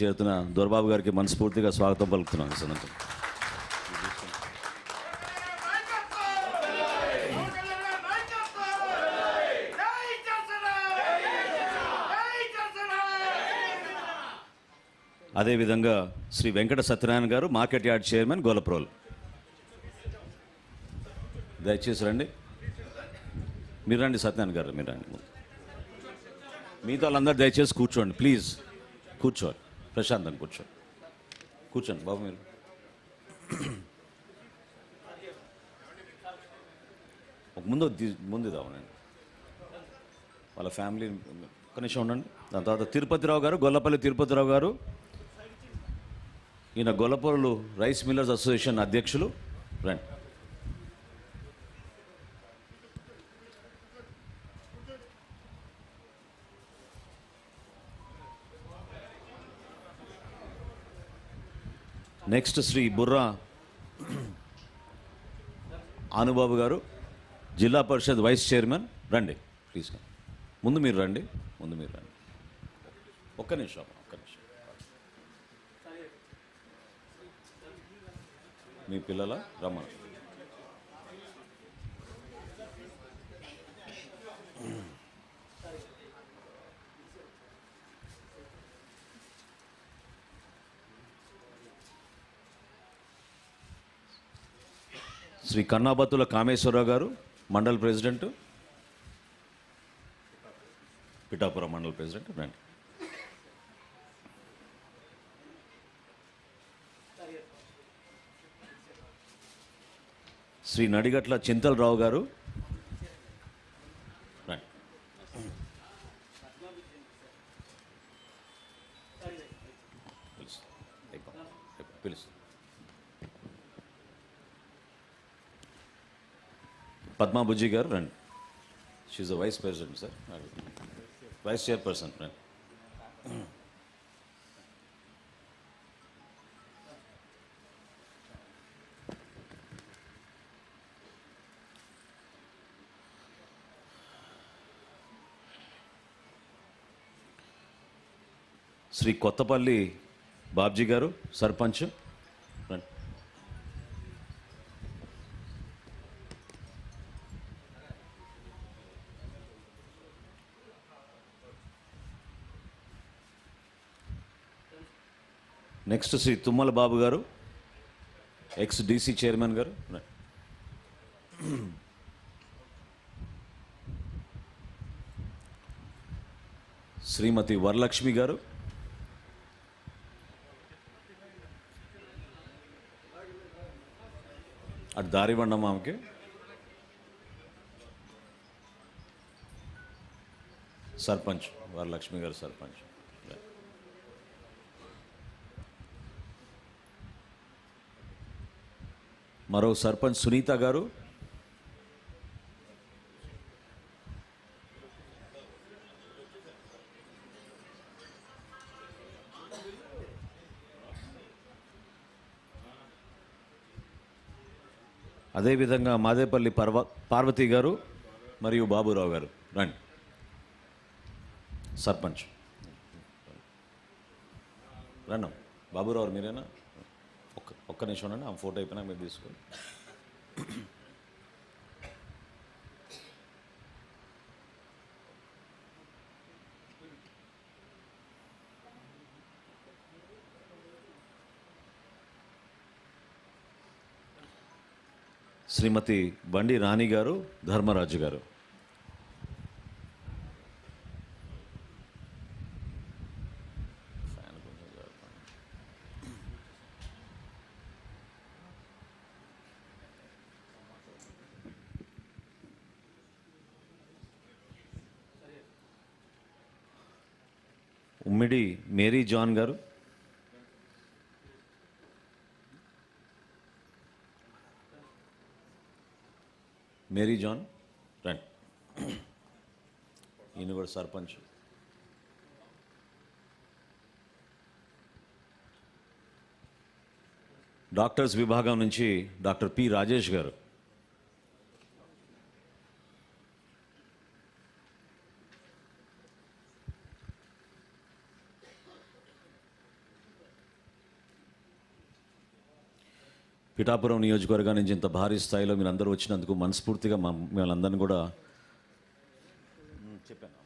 చేరుతున్న దొరబాబు గారికి మనస్ఫూర్తిగా స్వాగతం పలుకుతున్నాను సనంతం అదేవిధంగా శ్రీ వెంకట సత్యనారాయణ గారు మార్కెట్ యార్డ్ చైర్మన్ గోలప్రోల్. దయచేసి రండి. మీరు రండి సత్యనారాయణ గారు మీరు రండి. మిగతా వాళ్ళందరూ దయచేసి కూర్చోండి ప్లీజ్. కూర్చోండి. ప్రశాంతం కూర్చోండి కూర్చోండి బాబు మీరు. ఒక ముందు ముందు వాళ్ళ ఫ్యామిలీ కనీసం ఉండండి. దాని తర్వాత తిరుపతిరావు గారు గొల్లపల్లి తిరుపతిరావు గారు ఈయన గొల్లపల్లు రైస్ మిల్లర్స్ అసోసియేషన్ అధ్యక్షులు రండి. నెక్స్ట్ శ్రీ బుర్రా ఆనుబాబు గారు జిల్లా పరిషత్ వైస్ చైర్మన్. రండి ప్లీజ్ ముందు మీరు రండి ముందు మీరు రండి. ఒక్క నిమిషం ఒక్క నిమిషం. మీ పిల్లల రమ్మను. శ్రీ కన్నాబత్తుల కామేశ్వరరావు గారు మండల్ ప్రెసిడెంట్. పిఠాపురం మండల్ ప్రెసిడెంట్ రండి. శ్రీ నడిగట్ల చింతలరావు గారు పిలుస్తాను పద్మా బుజ్జి గారు రండి. షీఈ్ అ vice president sir vice chairperson రండి. శ్రీ కొత్తపల్లి బాబ్జీ గారు సర్పంచ్ రండి next Shri Tummala Babu garu ex DC chairman గారు. శ్రీమతి వరలక్ష్మి గారు. అటు దారి ఆమెకి. సర్పంచ్ వరలక్ష్మి గారు సర్పంచ్. మరో సర్పంచ్ సునీత గారు. అదేవిధంగా మాదేపల్లి పర్వ పార్వతి గారు మరియు బాబురావు గారు. రండి. సర్పంచ్. రండి. బాబురావు గారు మీరేనా? ఒక్క నిమిషం ఉండండి ఆ ఫోటో అయిపోయినా మీరు తీసుకోండి. శ్రీమతి బండి Rani garu Dharmaraju garu. Ummidi Mary John garu Mary John రండి ఈయన కూడా సర్పంచ్ డాక్టర్స్ విభాగం నుంచి డాక్టర్ పి రాజేష్ గారు పిఠాపురం నియోజకవర్గం నుంచి ఇంత భారీ స్థాయిలో మీరు అందరూ వచ్చినందుకు మనస్ఫూర్తిగా మా మిమ్మల్ని కూడా చెప్పాను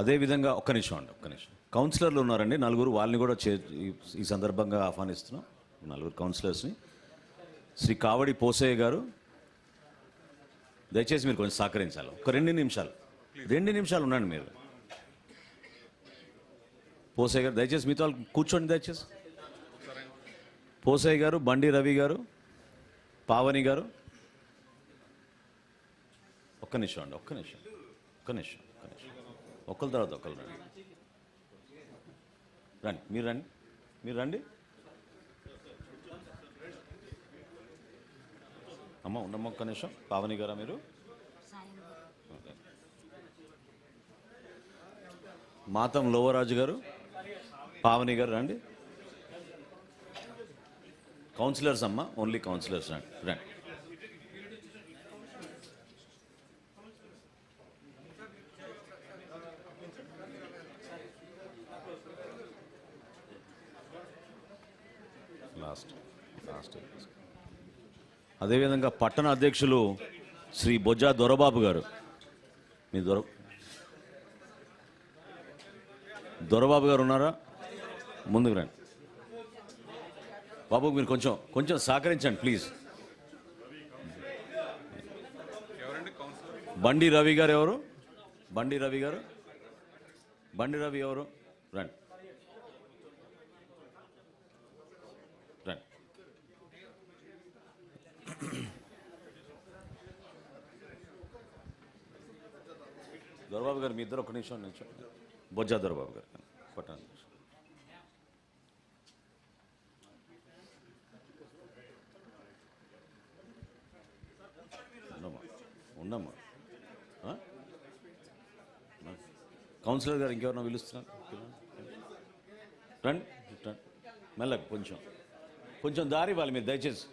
అదేవిధంగా ఒక్క నిమిషం అండి ఒక్క నిమిషం. కౌన్సిలర్లు ఉన్నారండి నలుగురు వాళ్ళని కూడా చే ఈ సందర్భంగా ఆహ్వానిస్తున్నాం. నలుగురు కౌన్సిలర్స్ని. శ్రీ కావడి పోసయ్య గారు దయచేసి మీరు కొంచెం సహకరించాలి. ఒక రెండు నిమిషాలు. రెండు నిమిషాలు ఉండండి మీరు. పోసయ్య గారు దయచేసి మీతో వాళ్ళు కూర్చోండి దయచేసి. పోసయ్య గారు బండి రవి గారు పావని గారు. ఒక్క నిమిషం అండి ఒక్క నిమిషం. ఒక్క నిమిషం ఒక్క నిమిషం. ఒకళ్ళ తర్వాత ఒకరు రండి. రండి మీరు రండి. మీరు రండి. అమ్మ ఉండమ్మ ఒక్క నిమిషం. పావని గారా మీరు? మాతం లోవరాజు గారు. పావని గారు రండి. కౌన్సిలర్స్ అమ్మ ఓన్లీ కౌన్సిలర్స్ రండి. రండి. లాస్ట్ లాస్ట్ అదేవిధంగా పట్టణ అధ్యక్షులు శ్రీ బొజ్జా దొరబాబు గారు. మీ దొర దొరబాబు గారు ఉన్నారా? ముందుకు రండి. బాబు మీరు కొంచెం కొంచెం సహకరించండి ప్లీజ్. బండి రవి గారు ఎవరు? బండి రవి గారు? బండి రవి ఎవరు? రండి. రండి దొరబాబు గారు మీ ఇద్దరు ఒక నిమిషం నిమిషం బొజ్జా దొరబాబు గారు పట్టండి ఉండమ్మా కౌన్సిలర్ గారు ఇంకెవరన్నా పిలుస్తున్నారు? రండి రండి. మెల్లగా కొంచెం. కొంచెం దారి ఇవ్వాలి మీరు దయచేసి.